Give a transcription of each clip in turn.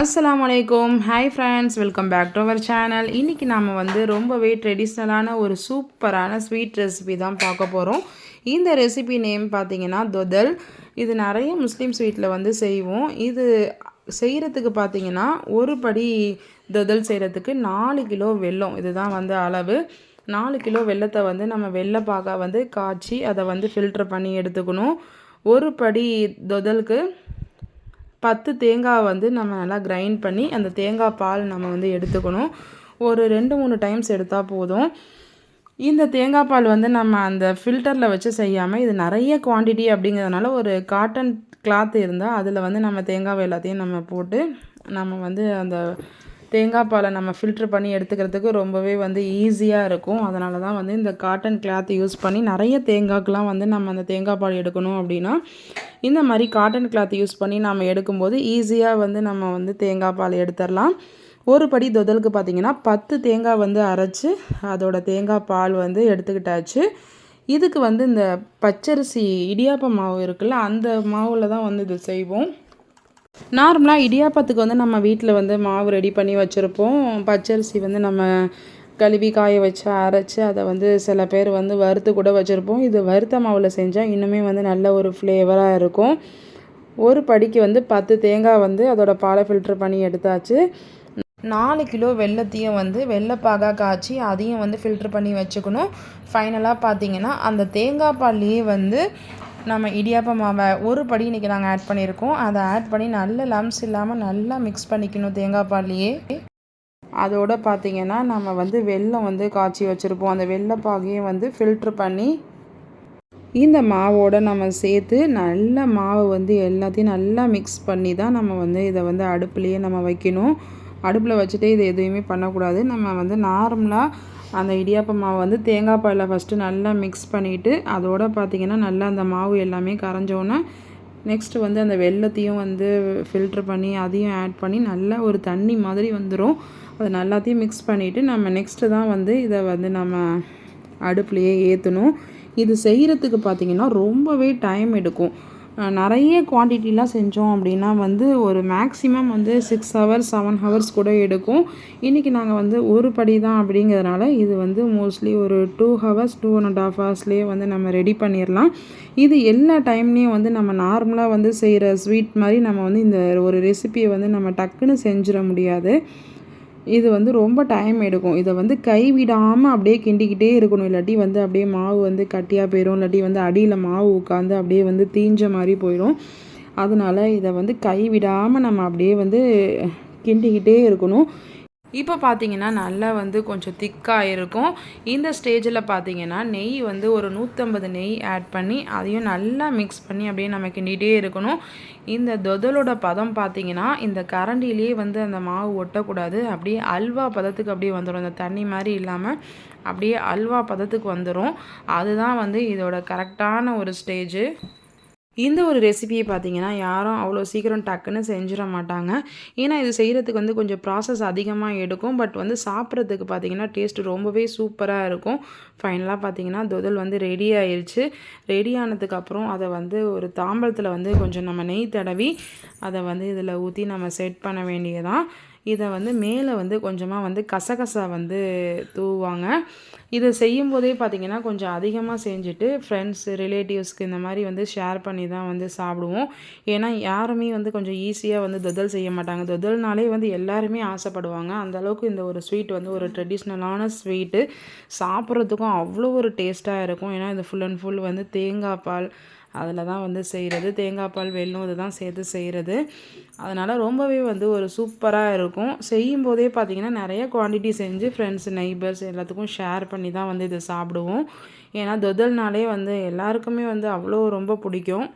அஸ்லாம் அலைக்கும் hi friends welcome back to our channel இன்றைக்கி நாம் வந்து ரொம்பவே ட்ரெடிஷ்னலான ஒரு சூப்பரான ஸ்வீட் ரெசிபி தான் பார்க்க போகிறோம் இந்த ரெசிபி நேம் பார்த்தீங்கன்னா தொதல் இது நிறைய முஸ்லீம் ஸ்வீட்டில் வந்து செய்வோம். இது செய்கிறதுக்கு பார்த்தீங்கன்னா ஒரு படி தொதல் செய்கிறதுக்கு நாலு கிலோ வெல்லம். இதுதான் வந்து அளவு. நாலு கிலோ வெல்லத்தை வந்து நம்ம வெள்ளைப்பாக வந்து காய்ச்சி அதை வந்து ஃபில்டர் பண்ணி எடுத்துக்கணும். ஒரு படி தொதலுக்கு பத்து தேங்காய் வந்து நம்ம நல்லா கிரைண்ட் பண்ணி அந்த தேங்காய் பால் நம்ம வந்து எடுத்துக்கணும். ஒரு ரெண்டு மூணு டைம்ஸ் எடுத்தால் போதும். இந்த தேங்காய் பால் வந்து நம்ம அந்த ஃபில்டரில் வச்சு செய்யாமல் இது நிறைய குவான்டிட்டி அப்படிங்கிறதுனால ஒரு காட்டன் கிளாத் இருந்தால் அதில் வந்து நம்ம தேங்காய் எல்லாத்தையும் நம்ம போட்டு நம்ம வந்து அந்த தேங்காய் பாலை நம்ம ஃபில்ட்ரு பண்ணி எடுத்துக்கிறதுக்கு ரொம்பவே வந்து ஈஸியாக இருக்கும். அதனால தான் வந்து இந்த காட்டன் கிளாத் யூஸ் பண்ணி நிறைய தேங்காய்க்கெலாம் வந்து நம்ம அந்த தேங்காய் பால் எடுக்கணும் அப்படின்னா இந்த மாதிரி காட்டன் கிளாத் யூஸ் பண்ணி நம்ம எடுக்கும்போது ஈஸியாக வந்து நம்ம வந்து தேங்காய் பால் எடுத்துடலாம் ஒரு படி தொதலுக்கு பார்த்திங்கன்னா பத்து தேங்காய் வந்து அரைச்சி அதோட தேங்காய் பால் வந்து எடுத்துக்கிட்டாச்சு. இதுக்கு வந்து இந்த பச்சரிசி இடியாப்ப மாவு இருக்குல்ல அந்த மாவில் தான் வந்து இது செய்வோம். நார்மலாக இடியாப்பத்துக்கு வந்து நம்ம வீட்டில் வந்து மாவு ரெடி பண்ணி வச்சுருப்போம். பச்சரிசி வந்து நம்ம கழுவி காய வச்சு அரைச்சி அதை வந்து சில பேர் வந்து வறுத்து கூட வச்சுருப்போம். இது வறுத்த மாவில் செஞ்சால் இன்னுமே வந்து நல்ல ஒரு ஃப்ளேவராக இருக்கும். ஒரு படிக்கு வந்து பத்து தேங்காய் வந்து அதோட பாலை ஃபில்ட்ரு பண்ணி எடுத்தாச்சு. நாலு கிலோ வெள்ளத்தையும் வந்து வெள்ளைப்பாகாக காய்ச்சி அதையும் வந்து ஃபில்ட்ரு பண்ணி வச்சுக்கணும். ஃபைனலாக பார்த்தீங்கன்னா அந்த தேங்காய் பால்லையே வந்து நம்ம இடியாப்ப மாவை ஒரு படி இன்றைக்கி நாங்கள் ஆட் பண்ணியிருக்கோம். அதை ஆட் பண்ணி நல்ல லம்ஸ் இல்லாமல் நல்லா மிக்ஸ் பண்ணிக்கணும் தேங்காய் பால்லையே. அதோடு பார்த்திங்கன்னா நம்ம வந்து வெள்ளம் வந்து காய்ச்சி வச்சுருப்போம். அந்த வெள்ளைப்பாகையும் வந்து ஃபில்ட்ரு பண்ணி இந்த மாவோடு நம்ம சேர்த்து நல்ல மாவு வந்து எல்லாத்தையும் நல்லா மிக்ஸ் பண்ணி தான் நம்ம வந்து இதை வந்து அடுப்புலேயே நம்ம வைக்கணும். அடுப்பில் வச்சுட்டு இது எதுவுமே பண்ணக்கூடாது. நம்ம வந்து நார்மலாக அந்த இடியாப்ப மாவு வந்து தேங்காய் பாலில் ஃபஸ்ட்டு நல்லா மிக்ஸ் பண்ணிவிட்டு அதோடு பார்த்திங்கன்னா நல்லா அந்த மாவு எல்லாமே கரைஞ்சோன்னே நெக்ஸ்ட்டு வந்து அந்த வெள்ளத்தையும் வந்து ஃபில்ட்ரு பண்ணி அதையும் ஆட் பண்ணி நல்லா ஒரு தண்ணி மாதிரி வந்துடும் அதை நல்லாத்தையும் மிக்ஸ் பண்ணிவிட்டு நம்ம நெக்ஸ்ட்டு தான் வந்து இதை வந்து நம்ம அடுப்புலையே ஏற்றணும் இது செய்கிறதுக்கு பார்த்திங்கன்னா ரொம்பவே டைம் எடுக்கும். நிறைய குவான்டிட்டிலாம் செஞ்சோம் அப்படின்னா வந்து ஒரு மேக்ஸிமம் வந்து சிக்ஸ் ஹவர்ஸ் செவன் ஹவர்ஸ் கூட எடுக்கும். இன்றைக்கி நாங்கள் வந்து ஒரு படி தான் அப்படிங்கிறதுனால இது வந்து மோஸ்ட்லி ஒரு two hours two and half ஹவர்ஸ்லேயே வந்து நம்ம ரெடி பண்ணிடலாம் இது எல்லா டைம்லேயும் வந்து நம்ம நார்மலாக வந்து செய்கிற ஸ்வீட் மாதிரி நம்ம வந்து இந்த ஒரு ரெசிபியை வந்து நம்ம டக்குன்னு செஞ்சிட முடியாது. இது வந்து ரொம்ப டைம் எடுக்கும். இதை வந்து கைவிடாமல் அப்படியே கிண்டிக்கிட்டே இருக்கணும். இல்லாட்டி வந்து அப்படியே மாவு வந்து கட்டியாக போயிடும் இல்லாட்டி வந்து அடியில் மாவு உட்காந்து அப்படியே வந்து தீஞ்ச மாதிரி போயிடும் அதனால் இதை வந்து கைவிடாமல் நம்ம அப்படியே வந்து கிண்டிக்கிட்டே இருக்கணும். இப்போ பார்த்தீங்கன்னா நல்லா வந்து கொஞ்சம் திக்காக இருக்கும் இந்த ஸ்டேஜில் பார்த்தீங்கன்னா நெய் வந்து ஒரு நூற்றம்பது நெய் ஆட் பண்ணி அதையும் நல்லா மிக்ஸ் பண்ணி அப்படியே நம்ம கிண்டிகிட்டே இருக்கணும். இந்த தொதலோட பதம் பார்த்தீங்கன்னா இந்த கரண்டிலேயே வந்து அந்த மாவு ஒட்டக்கூடாது. அப்படியே அல்வா பதத்துக்கு அப்படியே வந்துடும். இந்த தண்ணி மாதிரி இல்லாமல் அப்படியே அல்வா பதத்துக்கு வந்துடும் அதுதான் வந்து இதோட கரெக்டான ஒரு ஸ்டேஜு இந்த ஒரு ரெசிபியை பார்த்தீங்கன்னா யாரும் அவ்வளோ சீக்கிரம் டக்குன்னு செஞ்சிட மாட்டாங்க. ஏன்னா இது செய்கிறதுக்கு வந்து கொஞ்சம் ப்ராசஸ் அதிகமாக எடுக்கும். பட் வந்து சாப்பிட்றதுக்கு பார்த்தீங்கன்னா டேஸ்ட் ரொம்பவே சூப்பராக இருக்கும். ஃபைனலாக பார்த்தீங்கன்னா தொதல் வந்து ரெடி ஆயிடுச்சு ரெடி ஆனதுக்கப்புறம் அதை வந்து ஒரு தாம்பலத்தில் வந்து கொஞ்சம் நம்ம நெய் தடவி அதை வந்து இதில் ஊற்றி நம்ம செட் பண்ண வேண்டியதான் இதை வந்து மேலே வந்து கொஞ்சமாக வந்து கசகசா வந்து தூவாங்க இதை செய்யும் போதே பார்த்திங்கன்னா கொஞ்சம் அதிகமாக செஞ்சுட்டு ஃப்ரெண்ட்ஸ் ரிலேட்டிவ்ஸ்க்கு இந்த மாதிரி வந்து ஷேர் பண்ணி தான் வந்து சாப்பிடுவோம். ஏன்னா யாருமே வந்து கொஞ்சம் ஈஸியாக வந்து தொதல் செய்ய மாட்டாங்க. தொதல்னாலே வந்து எல்லாருமே ஆசைப்படுவாங்க. அந்தளவுக்கு இந்த ஒரு ஸ்வீட் வந்து ஒரு ட்ரெடிஷ்னலான ஸ்வீட்டு சாப்பிட்றதுக்கும் அவ்வளோ ஒரு டேஸ்ட்டாக இருக்கும். ஏன்னா இது ஃபுல் அண்ட் ஃபுல் வந்து தேங்காய் பால் அதில் தான் வந்து செய்கிறது. தேங்காய் பால் வெல்லும் இது தான் சேர்த்து செய்கிறது. அதனால் ரொம்பவே வந்து ஒரு சூப்பராக இருக்கும். செய்யும் போதே பார்த்திங்கன்னா நிறைய குவான்டிட்டி செஞ்சு ஃப்ரெண்ட்ஸ் நெய்பர்ஸ் எல்லாத்துக்கும் ஷேர் பண்ணி தான் வந்து இதை சாப்பிடுவோம். ஏன்னா தொதல்னாலே வந்து எல்லாருக்குமே வந்து அவ்வளோ ரொம்ப பிடிக்கும்.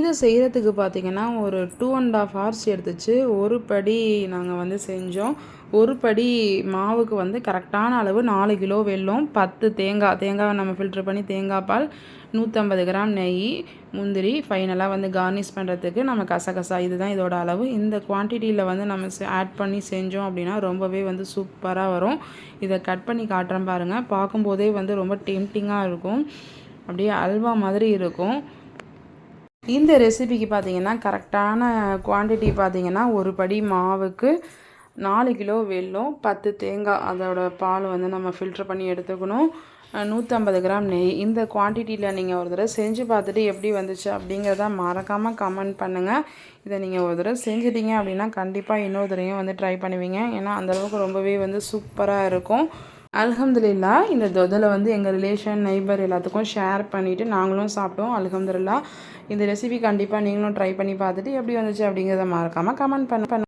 இதை செய்கிறதுக்கு பார்த்திங்கன்னா ஒரு டூ அண்ட் ஆஃப் ஹவர்ஸ் எடுத்துச்சு. ஒரு படி நாங்கள் வந்து செஞ்சோம். ஒரு படி மாவுக்கு வந்து கரெக்டான அளவு நாலு கிலோ வெல்லம். பத்து தேங்காய் தேங்காவை நம்ம ஃபில்டர் பண்ணி தேங்காய் பால் நூற்றம்பது கிராம் நெய் முந்திரி ஃபைனலாக வந்து கார்னிஷ் பண்ணுறதுக்கு நம்ம கசகசா இதுதான் இதோட அளவு. இந்த குவான்டிட்டியில் வந்து நம்ம ஆட் பண்ணி செஞ்சோம் அப்படின்னா ரொம்பவே வந்து சூப்பராக வரும். இதை கட் பண்ணி காட்டுறேன் பாருங்கள் பார்க்கும்போதே வந்து ரொம்ப டெம்டிங்காக இருக்கும். அப்படியே அல்வா மாதிரி இருக்கும். இந்த ரெசிபிக்கு பார்த்தீங்கன்னா கரெக்டான குவான்டிட்டி பார்த்தீங்கன்னா ஒரு படி மாவுக்கு நாலு கிலோ வெல்லம் பத்து தேங்காய் அதோட பால் வந்து நம்ம ஃபில்ட்ரு பண்ணி எடுத்துக்கணும். நூற்றம்பது கிராம் நெய். இந்த குவான்டிட்டியில் நீங்கள் ஒரு தடவை செஞ்சு பார்த்துட்டு எப்படி வந்துச்சு அப்படிங்கிறத மறக்காமல் கமெண்ட் பண்ணுங்கள் இதை நீங்கள் ஒரு தடவை செஞ்சிட்டீங்க அப்படின்னா கண்டிப்பாக இன்னொரு தடவையும் வந்து ட்ரை பண்ணுவீங்க. ஏன்னா அந்தளவுக்கு ரொம்பவே வந்து சூப்பராக இருக்கும். அல்ஹம்துலில்லா இந்த தொதலை வந்து எங்கள் ரிலேஷன் நெய்பர் எல்லாத்துக்கும் ஷேர் பண்ணிவிட்டு நாங்களும் சாப்பிட்டோம் அலகம்துல்லா இந்த ரெசிபி கண்டிப்பாக நீங்களும் ட்ரை பண்ணி பார்த்துட்டு எப்படி வந்துச்சு அப்படிங்கிறத மறக்காமல் கமெண்ட் பண்ண